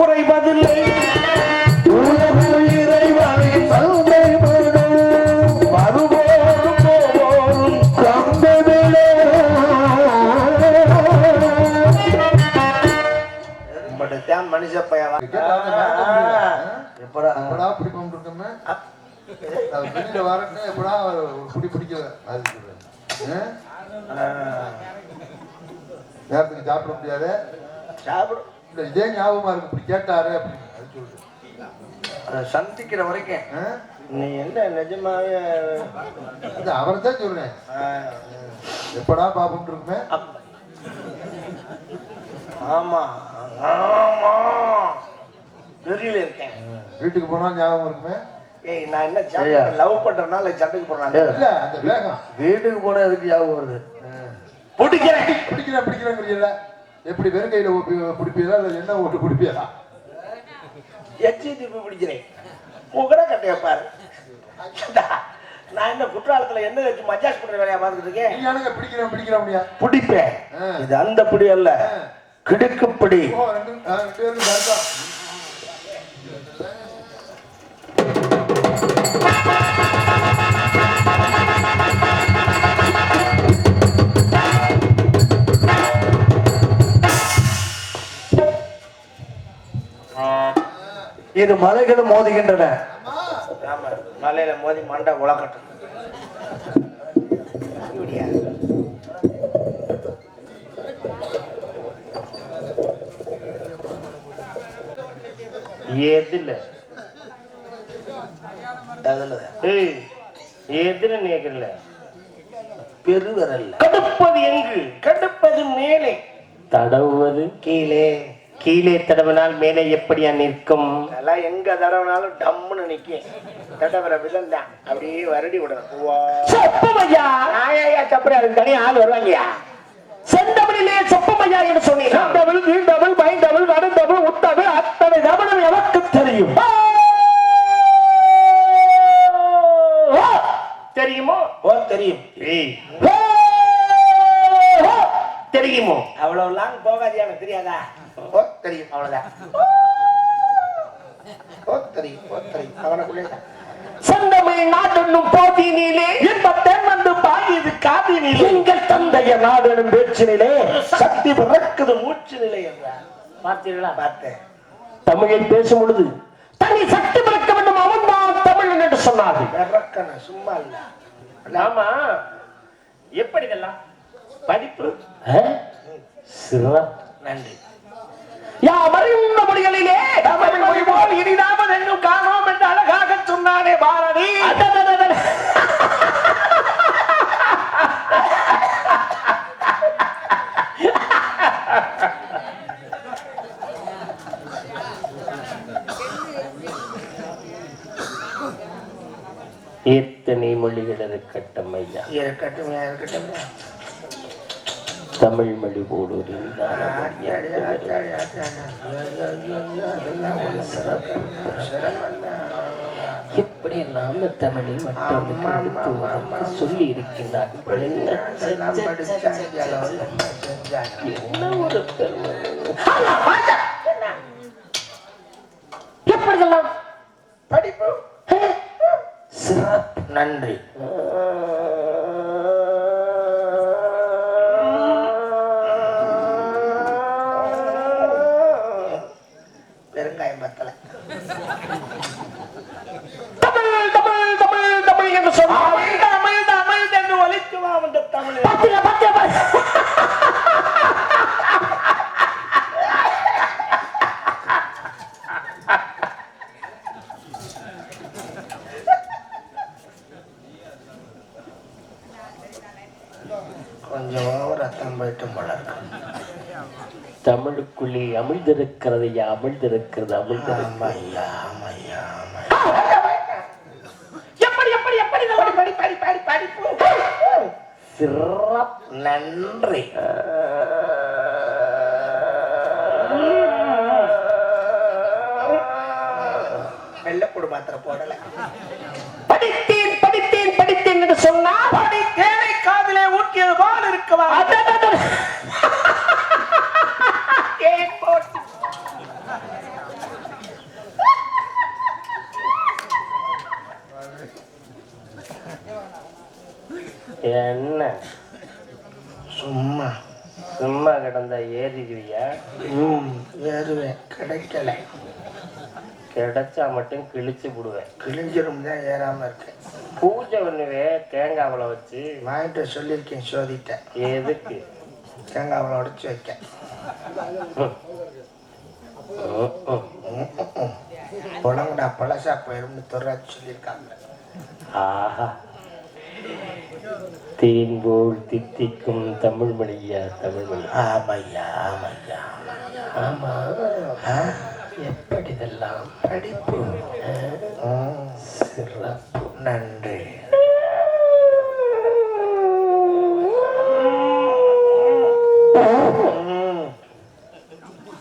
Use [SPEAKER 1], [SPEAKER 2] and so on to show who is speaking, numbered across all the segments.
[SPEAKER 1] குறைவதில்லை.
[SPEAKER 2] எப்படா?
[SPEAKER 1] எப்படா பிடிப்போம் இருக்கோமே வெளியில வரேன்னு எப்படா குடி பிடிக்கல? அது நேரத்துக்கு சாப்பிட முடியாது?
[SPEAKER 2] சாப்பிடும்
[SPEAKER 1] இல்ல இதே ஞாபகமா இருக்கு இப்படி கேட்டாரு அப்படின்னு அது
[SPEAKER 2] சந்திக்கிற வரைக்கும்? நீ என்ன நிஜமாவே
[SPEAKER 1] அது அவரை தான் சொல்றேன் எப்படா பாப்போம் இருக்குமே?
[SPEAKER 2] ஆமா. ஆமா. வெளியில இருக்கேன்.
[SPEAKER 1] வீட்டுக்கு போனா ஞாபகம் இருக்குமே?
[SPEAKER 2] ஏய் நான் என்ன சண்டை லவ் பண்றதுனால சண்டைக்கு போறேன்
[SPEAKER 1] இல்ல அந்த வேகம்.
[SPEAKER 2] வீட்டுக்கு போன எதுக்கு ஞாபகம் வருது? பிடிக்கிறேன்.
[SPEAKER 1] பிடிக்கிறேன் பிடிக்கிறேங்கிறீங்கள எப்படி வெறும் கையில ஒப்பி- பிடிப்பீங்களா இல்ல என்ன ஓட்டு பிடிப்பீங்களா
[SPEAKER 2] எச்சி திருப்பி பிடிக்கிறேன். உங்கட கட்டைய பாரு. நான் என்ன குற்றாலத்துல என்ன வச்சு மஜாஸ் பண்ற வேலையா பார்த்துட்டு இருக்கேன்.
[SPEAKER 1] நீங்க எனக்கு பிடிக்கிறேன் பிடிக்கிறேன் முடியா
[SPEAKER 2] பிடிப்பேன். இது அந்த பிடி அல்ல. கிடுக்கு பிடி.
[SPEAKER 1] ஓ ரெண்டு ஆ, ரெண்டு பேரும்
[SPEAKER 2] இது மலைகளும் மோதுகின்றன. ஆமா மலையில மோதி மண்டை உலகட்டும்?
[SPEAKER 3] எதுல எதுல நேக்கல
[SPEAKER 2] பெருவிரல்ல.
[SPEAKER 3] கடுப்பது எங்கு?
[SPEAKER 2] கடுப்பது மேலே.
[SPEAKER 3] தடவுவது
[SPEAKER 2] கீழே.
[SPEAKER 3] கீழே தடவினால் மேலே எப்படியா நிற்கும்?
[SPEAKER 2] அதெல்லாம் எங்க தடவினாலும் டம்முன்னு நிக்கும். தடவர விதம் தான் அப்படியே வருடி விடணும். அதுக்கு தனியா ஆள் வருவாங்கயா?
[SPEAKER 3] செந்தமிழிலே சொப்பமையா என்று
[SPEAKER 2] டபுள் பைன் டபுள் கடன் டபுள் உத்தபுள் அத்தனை டபுளும் எனக்கு தெரியும்!
[SPEAKER 3] தெரியுமோ?
[SPEAKER 2] ஓ தெரியும்!
[SPEAKER 3] தெரியுமோ?
[SPEAKER 2] அவ்வளவு லாங் போகாது எனக்கு தெரியாதா? தெரியும் அவ்வளவுதான் தெரியும் தெரியும் அவனுக்குள்ளே.
[SPEAKER 3] செந்தமிழ் நாடென்னும் போதினிலே. இன்பத்தேன் வந்து பாடியது காதினிலே? எங்கள் தந்தைய நாடெனும் பேச்சினிலே.
[SPEAKER 2] சக்தி பிறக்குது மூச்சு நிலை என்றார்
[SPEAKER 3] பார்த்தீர்களா?
[SPEAKER 2] பார்த்தேன்.
[SPEAKER 3] தமிழில் பேசும் பொழுது தனி சக்தி பிறக்க வேண்டும் அவன் தான் தமிழ் என்று சொன்னார்கள்.
[SPEAKER 2] பிறக்கணும் சும்மா இல்ல.
[SPEAKER 3] ஆமா. எப்படி இதெல்லாம்? படிப்பு? சிறப்பு.
[SPEAKER 2] நன்றி.
[SPEAKER 3] யாவரின் மொழிகளிலே தமிழ் மொழி போல் இனிதாவது எங்கும் காணோம் என்று அழகாக சொன்னானே பாரதி. எத்தனை மொழிகள் இருக்கட்டும் ஐயா?
[SPEAKER 2] இருக்கட்டும் இருக்கட்டும்.
[SPEAKER 3] தமிழ் மொழி
[SPEAKER 2] தான்.
[SPEAKER 3] எப்படி நாம தமிழை மற்றவர்களுக்கு சொல்லி இருக்கின்றார். என்ன ஒரு
[SPEAKER 2] படிப்பு.
[SPEAKER 3] சிறப்பு.
[SPEAKER 2] நன்றி.
[SPEAKER 3] எப்படி
[SPEAKER 2] படி படி படி படி படிப்பு
[SPEAKER 3] சிறப்பு
[SPEAKER 2] நன்றி. வெள்ளக்கூடு மாத்திரை போடல
[SPEAKER 3] படித்தேன் படித்தேன் படித்தேன் என்று சொன்னார்
[SPEAKER 2] படி தேனை காதிலே ஊட்டியது போல் இருக்கவா
[SPEAKER 3] அதததத.
[SPEAKER 2] தேன் போட்டு
[SPEAKER 3] என்ன?
[SPEAKER 2] சும்மா.
[SPEAKER 3] சும்மா கிடந்தா ஏறிடுவியா?
[SPEAKER 2] ம் ஏறுவேன். கிடைக்கல.
[SPEAKER 3] கிடைச்சா மட்டும் கிழிச்சு விடுவேன்.
[SPEAKER 2] கிழிஞ்சிரும் தான் ஏறாம இருக்கேன்.
[SPEAKER 3] பூஜை பண்ணுவே தேங்காவளை வச்சு.
[SPEAKER 2] வாங்கிட்டு சொல்லியிருக்கேன் சோதிட்டேன்.
[SPEAKER 3] எதுக்கு?
[SPEAKER 2] தேங்காவில் உடச்சி வைக்க. புலங்கடா பழசா போயிரும்னு துறாச்சு சொல்லியிருக்காங்க.
[SPEAKER 3] ஆஹா. தேன் போல் தித்திக்கும் தமிழ் மொழியா தமிழ் மொழி.
[SPEAKER 2] ஆமையா ஆமையா.
[SPEAKER 3] ஆமா. எப்படி இதெல்லாம்
[SPEAKER 2] படிப்பு.
[SPEAKER 3] சிறப்பு.
[SPEAKER 2] நன்றி.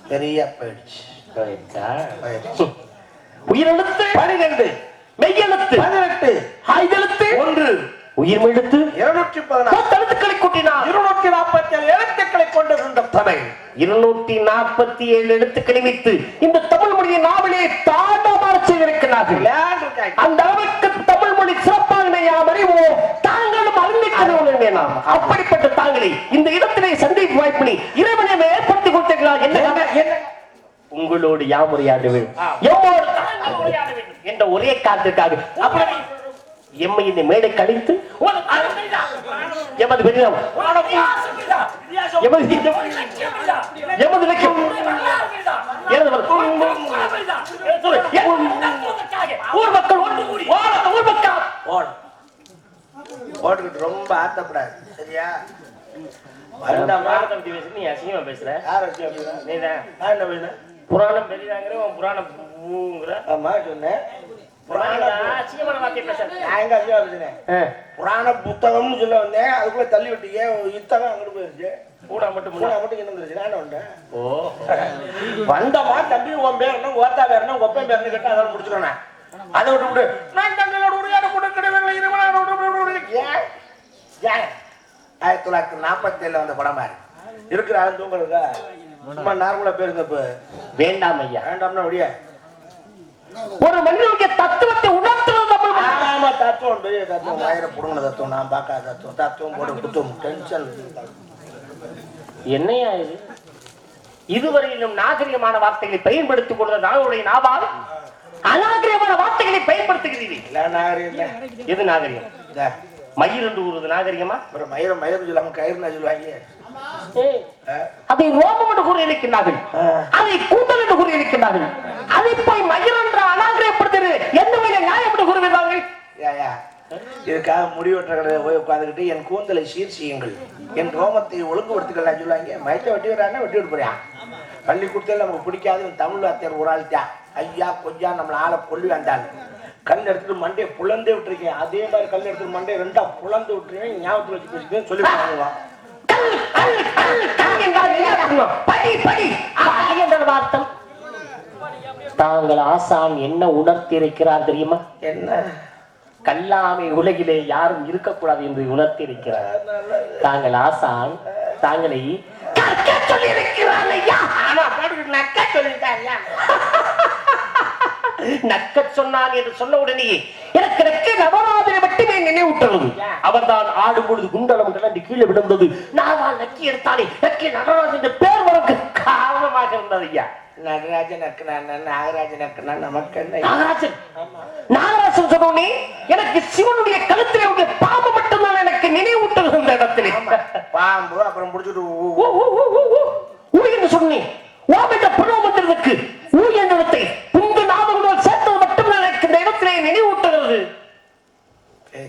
[SPEAKER 2] பெரிய போயிடுச்சு
[SPEAKER 3] போயிடுச்சா?
[SPEAKER 2] போயிடுச்சு
[SPEAKER 3] உயிரெழுத்து. பனிரெண்டு. மெய்யெழுத்து.
[SPEAKER 2] பதினெட்டு.
[SPEAKER 3] ஆய்தெழுத்து.
[SPEAKER 2] ஒன்று.
[SPEAKER 3] உயிர்மெழுத்து
[SPEAKER 2] இருநூற்றி பதினாறு
[SPEAKER 3] எழுத்துக்களை கூட்டினார்.
[SPEAKER 2] இருநூற்றி நாற்பத்தி ஏழு எழுத்துக்களை கொண்டிருந்த தமிழ்.
[SPEAKER 3] இருநூற்றி நாற்பத்தி ஏழு எழுத்துக்களை வைத்து இந்த தமிழ் மொழியை நாவலே தாண்டமாக செய்திருக்கிறார்கள். அந்த அளவுக்கு தமிழ் மொழி சிறப்பாக நாம் அறிவோம் தாங்களும் அறிந்திருக்கிறோம் நாம் அப்படிப்பட்ட தாங்களை இந்த இடத்திலே சந்திப்பு வாய்ப்பினை இறைவனை ஏற்படுத்தி கொடுத்திருக்கிறார் என்ன உங்களோடு யாம் உரையாட வேண்டும் எம்மோடு தாங்கள் உரையாட வேண்டும் என்ற ஒரே காரணத்திற்காக. அப்படி எம்மை இந்த மேடை கழித்து எமது பெரியம் எமது எமது இலக்கியம். ஊர் மக்கள் ஊர் மக்கள்.
[SPEAKER 2] ஓடும் ஓட்டுக்கிட்டு ரொம்ப ஆத்தப்படாது சரியா? வந்தமா
[SPEAKER 3] நீ அசிங்கமா பேசுற?
[SPEAKER 2] யார்
[SPEAKER 3] நீதான்.
[SPEAKER 2] நான் என்ன பண்ணேன்
[SPEAKER 3] புராணம் பெரியதாங்கிற உன் புராணம் பூங்கிற.
[SPEAKER 2] ஆமா சொன்னேன். புராண புத்தகம்னு சொல்ல வந்தேன். அதுக்குள்ள தள்ளி விட்டீங்க யுத்தகம் அங்கிட்டு போயிருச்சு.
[SPEAKER 3] கூட மட்டும்
[SPEAKER 2] மூணா மட்டும் என்ன வந்துருச்சு நான் என்ன பண்ணேன்?
[SPEAKER 3] ஓ
[SPEAKER 2] வந்தமா தம்பி உன் பேர் என்ன ஓத்தா பேர் என்ன ஒப்பன் பேர்னு கேட்டா அதெல்லாம் முடிச்சுக்கணும் அதை விட்டு விட்டு நான் தங்களோட உரையாட கூட கிடையாது ஏன்? ஏன்? ஆயிரத்தி தொள்ளாயிரத்தி நாற்பத்தி ஏழுல வந்த படம் பாரு. இருக்கிற ஆளும் தூங்குறதா சும்மா நார்மலா பேருங்க இப்ப
[SPEAKER 3] வேண்டாம் ஐயா.
[SPEAKER 2] வேண்டாம்னா ஒடிய
[SPEAKER 3] ஒரு மனிதனுடைய தத்துவத்தை மொழி.
[SPEAKER 2] ஆமா தத்துவம் பெரிய தத்துவம். ஆயிரம் புடுங்கின தத்துவம் நான் பார்க்காத தத்துவம். தத்துவம் போட்டு குத்துவம் டென்ஷன்
[SPEAKER 3] என்னையா இது? இதுவரையிலும் நாகரிகமான வார்த்தைகளை பயன்படுத்திக் கொள்வது நாங்களுடைய நாவால்? அநாகரிகமான வார்த்தைகளை பயன்படுத்துகிறீர்கள். எது நாகரிகம்? மயில் என்று கூறுவது நாகரிகமா?
[SPEAKER 2] அப்புறம் மயிரம் மயிரம் சொல்லாம கயிறுனா சொல்லுவாங்க?
[SPEAKER 3] அதை ரோமம் என்று கூறி இருக்கின்றார்கள். அதை கூந்தல் என்று கூறி இருக்கின்றார்கள் அதை போய் மயில் என்ற அநாகரிகப்படுத்துகிறது எந்த வகையில் நியாயம் என்று கூறுகிறார்கள்?
[SPEAKER 2] இதுக்காக முடிவெற்ற கடையில் போய் உட்காந்துக்கிட்டு என் கூந்தலை சீர் செய்யுங்கள். என் ரோமத்தை ஒழுங்குபடுத்திக்கலாம் சொல்லுவாங்க. மயத்தை வெட்டி விடுறாங்க வெட்டி போறியா? பள்ளிக்கூடத்தில் நமக்கு பிடிக்காது தமிழ் வாத்தியார் ஒரு ஆள்தா ஐயா கொஞ்சா நம்மளை ஆளை கொல்லி வந்தாள். கல் எடுத்துட்டு மண்டையை புலந்தே விட்டுருக்கேன். அதே மாதிரி கல் எடுத்துட்டு மண்டையை ரெண்டா புலந்து விட்டுருக்கேன். ஞாபகத்தில் வச்சு பேசிக்கிறேன் சொல்லி
[SPEAKER 3] படி படி. படி என்ற அர்த்தம் தாங்கள் ஆசான் என்ன உணர்த்தி இருக்கிறார் தெரியுமா?
[SPEAKER 2] என்ன?
[SPEAKER 3] கல்லாமை உலகிலே யாரும் இருக்கக்கூடாது என்று உணர்த்தி இருக்கிறார் தாங்கள் ஆசான் தாங்களை கற்க சொல்லியிருக்கிறார் ஐயா.
[SPEAKER 2] பாட்டுக்கு நக்க
[SPEAKER 3] சொன்னான் என்று சொன்ன உடனே எனக்கு நக்க நவராஜனை மட்டுமே நினைவூட்டுறது அவர்தான் ஆடும் பொழுது குண்டலம் கிளம்பி கீழே விழுந்தது நான் நக்கி எடுத்தானே நக்கி நடராஜன் பேர் உனக்கு காரணமாக இருந்தது ஐயா
[SPEAKER 2] நடராஜன் நாகராஜன் நமக்கு
[SPEAKER 3] நாகராஜன் நாகராஜன் சொன்னோனே எனக்கு சிவனுடைய கழுத்திலே உள்ள பாம்பு மட்டும்தான் எனக்கு நினைவூட்டுறது இந்த இடத்திலே
[SPEAKER 2] பாம்பு அப்புறம் முடிச்சுட்டு
[SPEAKER 3] சொன்னேன் ஓம் என்ற பருவம் வந்ததற்கு ஊ என்ற இடத்தை புந்து நாதங்களுடன் சேர்த்தது மட்டும்தான் எனக்கு இந்த இடத்திலே நினைவூட்டுகிறது
[SPEAKER 2] பேச்சு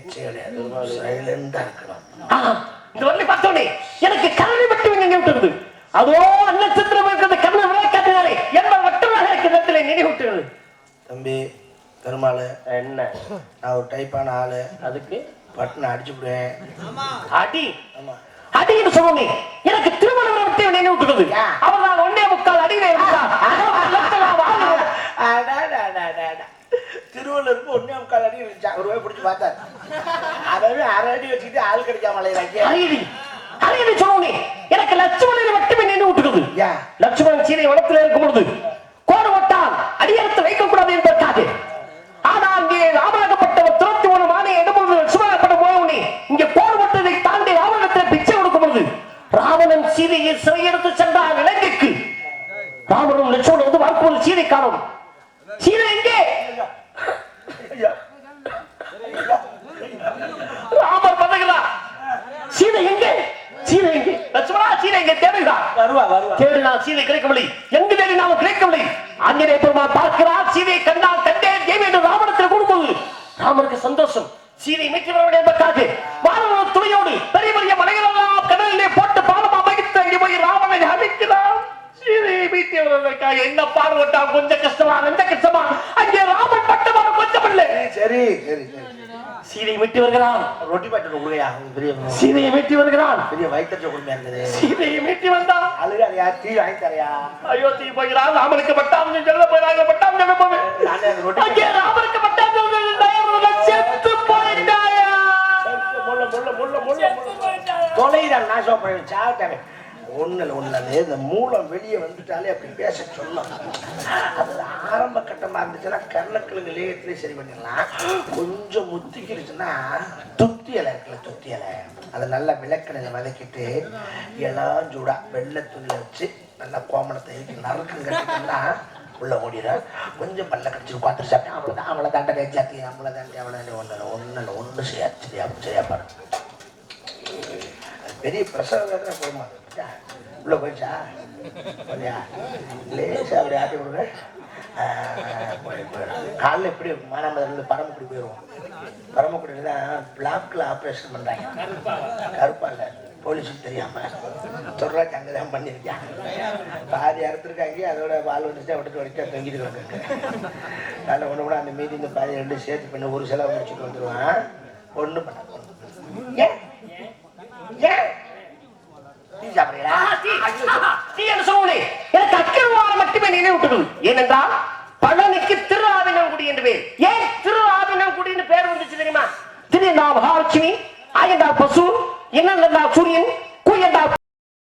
[SPEAKER 2] கிடையாது சைலண்டா இருக்கணும்
[SPEAKER 3] ஆ, இந்த வரலை பார்த்தோனே எனக்கு கருணை மட்டும் நினைவூட்டுகிறது அதோ நட்சத்திரம் இருக்கிறது கருணை விளக்காட்டினாலே என்ன மட்டும்தான் எனக்கு இடத்திலே நினைவூட்டுகிறது
[SPEAKER 2] தம்பி பெருமாள்
[SPEAKER 3] என்ன?
[SPEAKER 2] நான் ஒரு டைப்பான ஆளு.
[SPEAKER 3] அதுக்கு?
[SPEAKER 2] பட்டுன்னு அடிச்சு விடுவேன்.
[SPEAKER 3] அடி.
[SPEAKER 2] ஆமா.
[SPEAKER 3] அடி என்று சொன்னோனே எனக்கு திருமணம் விட்டு நினைவூட்டுகிறது
[SPEAKER 2] ஏன்?
[SPEAKER 3] அவர் நான் ஒன்னே முக்கால் இருந்தார்
[SPEAKER 2] அடாடாடாடாடா. திருவள்ளூருக்கு ஒன்னே முக்கால் அடி இருந்துச்சா. ஒரு ரூபாய் பிடிச்சி பார்த்தாரு அதவே அரை அடி வச்சுக்கிட்டு ஆள் கிடைக்காம அலையிறாங்க.
[SPEAKER 3] அரியடி அரியடி சொன்னோனே எனக்கு லட்சுமணனை மட்டுமே நினைவூட்டுகிறது
[SPEAKER 2] ஏன்
[SPEAKER 3] லட்சுமணன் சீதை வனத்தில் இருக்கும் பொழுது கோடு விட்டால் அடியெடுத்து வைக்கக்கூடாது என்பதற்காக. ஆனா அங்கே ராமனாகப்பட்டவர் துரத்தி ஒரு மானை எடுப்பது லட்சுமணப்பட்ட போயவுனே இங்கே கோடு விட்டதை தாண்டி ராவணத்தில் பிச்சை கொடுக்கும் பொழுது ராவணன் சீதையை சிறையெடுத்து சென்றார் இலங்கைக்கு. ராமனும் லட்சுமணன் வந்து பார்க்கும்போது சீதை காணும் சீதை எங்கே ராமர் பதகிறார் சீதை எங்கே சீதை எங்கே லட்சுமணா சீதை எங்கே தேடுகிறார்
[SPEAKER 2] வருவா வருவா
[SPEAKER 3] சீதை கிடைக்கவில்லை. எங்கு தேடினாலும் கிடைக்கவில்லை. ஆஞ்சநேய பெருமான் பார்க்கிறார். சீதை கண்டால் கண்டேன் தேவி என்று ராமனத்தில் கூடும்போது ராமருக்கு சந்தோஷம். சீதை மீட்டு வர வேண்டும் என்பதற்காக வானவ துணையோடு பெரிய பெரிய மலைகளெல்லாம் கடலிலே போட்டு பாலம் அமைத்து அங்கே போய் ராமனை அழைக்கிறார் சீதையை மீட்டு வருவதற்காக என்ன பார்வட்டா? கொஞ்சம் கஷ்டமா? நெஞ்ச கஷ்டமா? அங்கே ராமன் பட்டமான கொஞ்சம் இல்லை.
[SPEAKER 2] சரி சரி சரி.
[SPEAKER 3] சீதை மீட்டு வருகிறான்.
[SPEAKER 2] ரொட்டி பாட்டு கொடுங்கயா பெரிய
[SPEAKER 3] சீதையை மீட்டு வருகிறான்.
[SPEAKER 2] பெரிய வயிற்று கொடுமையா இருக்குது?
[SPEAKER 3] சீதையை மீட்டு வந்தான்.
[SPEAKER 2] அழுகாதையா தீ வாங்கி தரையா
[SPEAKER 3] அயோத்தி போகிறான். ராமனுக்கு பட்டாம் சொல்ல போறாங்க பட்டாம் சொல்ல அங்கே ராமனுக்கு பட்டாம் செத்து போயிட்டாயா?
[SPEAKER 2] முள்ள முள்ள முள்ள முள்ள தொலைதான் நாசம் பண்ணி சாப்பிட்டாங்க ஒண்ணுல ஒண்ணு இந்த மூலம் வெளியே வந்துட்டாலே அப்படி பேச சொல்லும் அது ஆரம்ப கட்டமா இருந்துச்சுன்னா கர்ணக்கிழங்கு லேயத்திலே சரி பண்ணிடலாம். கொஞ்சம் முத்திக்கிடுச்சுன்னா துத்தி இலை இருக்குல்ல துத்தி இலை. அதை நல்லா விளக்கணையில வதக்கிட்டு இலாம் சூடா வெள்ளை துணியில வச்சு நல்லா கோமணத்தை இருக்கு நறுக்கம் கட்டிட்டோம்னா உள்ள ஓடிடும். கொஞ்சம் பல்ல கடிச்சு பார்த்துட்டு சாப்பிட்டேன் அவ்வளோதான் அவளை தாண்ட வேச்சாத்தி அவளை தாண்டி அவளை தாண்டி ஒன்று ஒன்று இல்லை ஒன்று சரியா சரியா சரியா பாரு பெரிய பிரசவ வேதனை போகுமா உள்ள போயிடுச்சா இல்லையா லேசா அப்படி ஆட்டி விடுங்க ஆ, எப்படி மானாமதுலேருந்து பரமக்குடி போயிடுவோம். பரமக்குடியில் தான் பிளாக்கில் ஆப்ரேஷன் பண்ணுறாங்க கருப்பா இல்லை போலீஸுக்கு தெரியாமல் சொல்றாங்க அங்கே தான் பண்ணியிருக்கேன் பாதி அறுத்துருக்காங்க அதோட வால் வந்துச்சு விட்டு வடிச்சா தொங்கிட்டு கிடக்கு அதில் ஒன்று கூட அந்த மீதி இந்த பாதி ரெண்டு சேர்த்து பண்ணி ஒரு செலவு முடிச்சுட்டு வந்துடுவான் ஒன்றும் பண்ண ஏன் டீ சாப்பிட்றீங்களா
[SPEAKER 3] நீ என்ன சொல்லுவனே எனக்கு அக்கிரவாரம் விட்டுடும் ஏனென்றால் பழனிக்கு திரு ஆவினங்குடி என்று பேர். ஏன் திரு ஆவினங்குடி பேர் வந்துச்சு தெரியுமா? திரு மகாலட்சுமி ஆயண்டா பசு என்ன சூரியன் குயண்டா